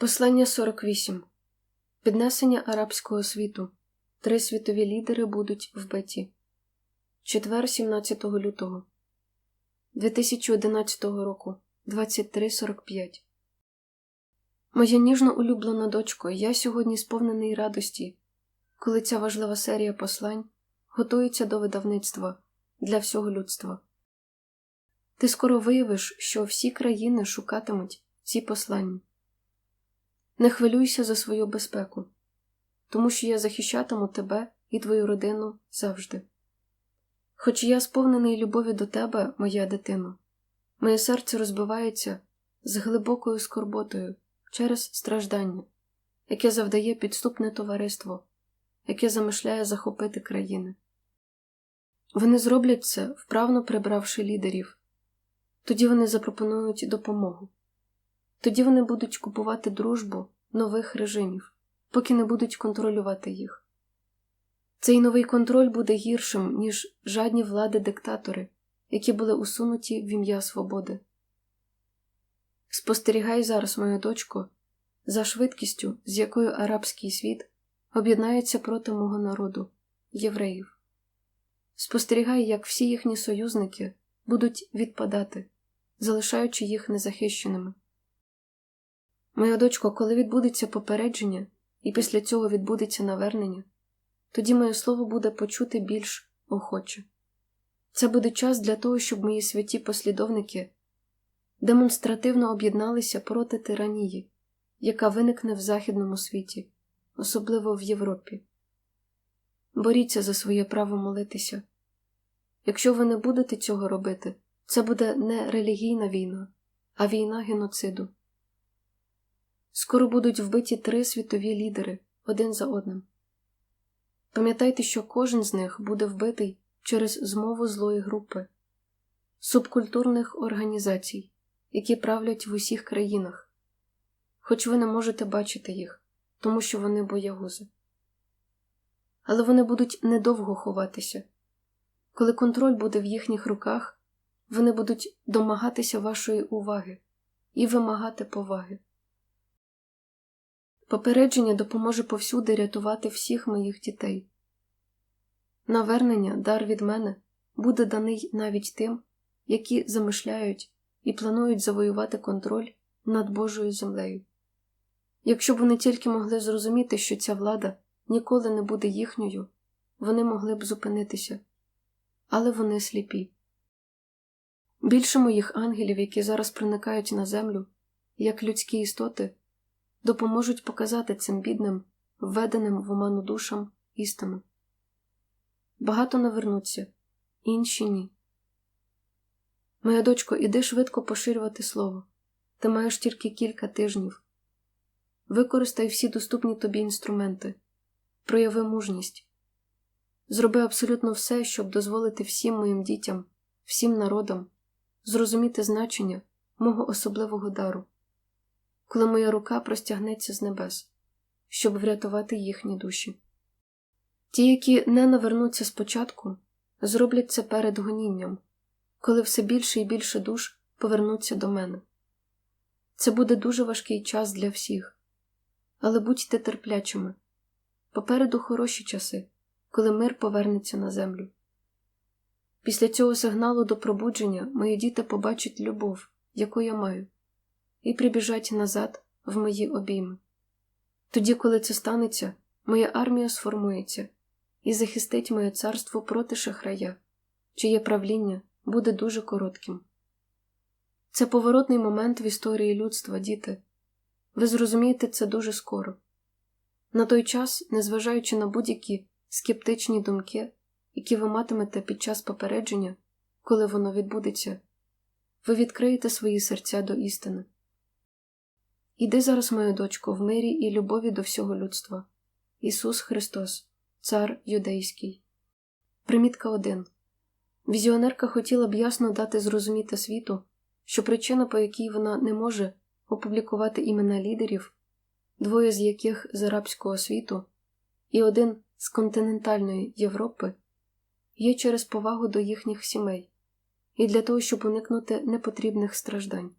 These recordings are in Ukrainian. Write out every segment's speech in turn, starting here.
Послання 48. Піднесення арабського світу. Три світові лідери будуть вбиті. Четвер 17 лютого 2011 року 23.45. Моя ніжно улюблена дочко, я сьогодні сповнений радості, коли ця важлива серія послань готується до видавництва для всього людства. Ти скоро виявиш, що всі країни шукатимуть ці послання. Не хвилюйся за свою безпеку, тому що я захищатиму тебе і твою родину завжди. Хоч я сповнений любові до тебе, моя дитино, моє серце розбивається з глибокою скорботою через страждання, яке завдає підступне товариство, яке замишляє захопити країни. Вони зроблять це, вправно прибравши лідерів, тоді вони запропонують допомогу. Тоді вони будуть купувати дружбу нових режимів, поки не будуть контролювати їх. Цей новий контроль буде гіршим, ніж жадні влади-диктатори, які були усунуті в ім'я свободи. Спостерігай зараз, моя дочко, за швидкістю, з якою арабський світ об'єднається проти мого народу, євреїв. Спостерігай, як всі їхні союзники будуть відпадати, залишаючи їх незахищеними. Моя дочко, коли відбудеться попередження, і після цього відбудеться навернення, тоді моє слово буде почути більш охоче. Це буде час для того, щоб мої святі послідовники демонстративно об'єдналися проти тиранії, яка виникне в західному світі, особливо в Європі. Боріться за своє право молитися. Якщо ви не будете цього робити, це буде не релігійна війна, а війна геноциду. Скоро будуть вбиті три світові лідери один за одним. Пам'ятайте, що кожен з них буде вбитий через змову злої групи, субкультурних організацій, які правлять в усіх країнах, хоч ви не можете бачити їх, тому що вони боягузи. Але вони будуть недовго ховатися. Коли контроль буде в їхніх руках, вони будуть домагатися вашої уваги і вимагати поваги. Попередження допоможе повсюди рятувати всіх моїх дітей. Навернення, дар від мене, буде даний навіть тим, які замишляють і планують завоювати контроль над Божою землею. Якщо б вони тільки могли зрозуміти, що ця влада ніколи не буде їхньою, вони могли б зупинитися, але вони сліпі. Більше моїх ангелів, які зараз проникають на землю, як людські істоти допоможуть показати цим бідним, введеним в оману душам істину. Багато навернуться, інші ні. Моя дочко, іди швидко поширювати слово. Ти маєш тільки кілька тижнів. Використай всі доступні тобі інструменти, прояви мужність. Зроби абсолютно все, щоб дозволити всім моїм дітям, всім народам зрозуміти значення мого особливого дару коли моя рука простягнеться з небес, щоб врятувати їхні душі. Ті, які не навернуться спочатку, зроблять це перед гонінням, коли все більше і більше душ повернуться до мене. Це буде дуже важкий час для всіх, але будьте терплячими попереду хороші часи, коли мир повернеться на землю. Після цього сигналу до пробудження мої діти побачать любов, яку я маю і прибіжать назад в мої обійми. Тоді, коли це станеться, моя армія сформується і захистить моє царство проти шахрая, чиє правління буде дуже коротким. Це поворотний момент в історії людства, діти. Ви зрозумієте це дуже скоро. На той час, незважаючи на будь-які скептичні думки, які ви матимете під час попередження, коли воно відбудеться, ви відкриєте свої серця до істини. Іди зараз, моя дочко, в мирі і любові до всього людства. Ісус Христос, Цар Юдейський. Примітка 1. Візіонерка хотіла б ясно дати зрозуміти світу, що причина, по якій вона не може опублікувати імена лідерів, двоє з яких з арабського світу, і один з континентальної Європи, є через повагу до їхніх сімей, і для того, щоб уникнути непотрібних страждань.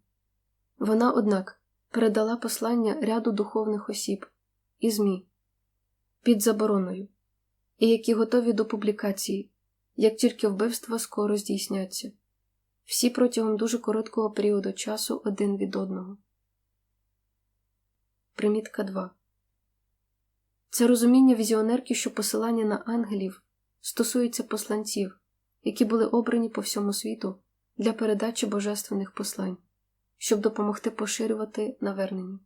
Вона, однак, передала послання ряду духовних осіб і ЗМІ під забороною, і які готові до публікації, як тільки вбивства скоро здійсняться, всі протягом дуже короткого періоду часу один від одного. Примітка 2 Це розуміння візіонерки, що посилання на ангелів стосується посланців, які були обрані по всьому світу для передачі божественних послань, щоб допомогти поширювати навернення.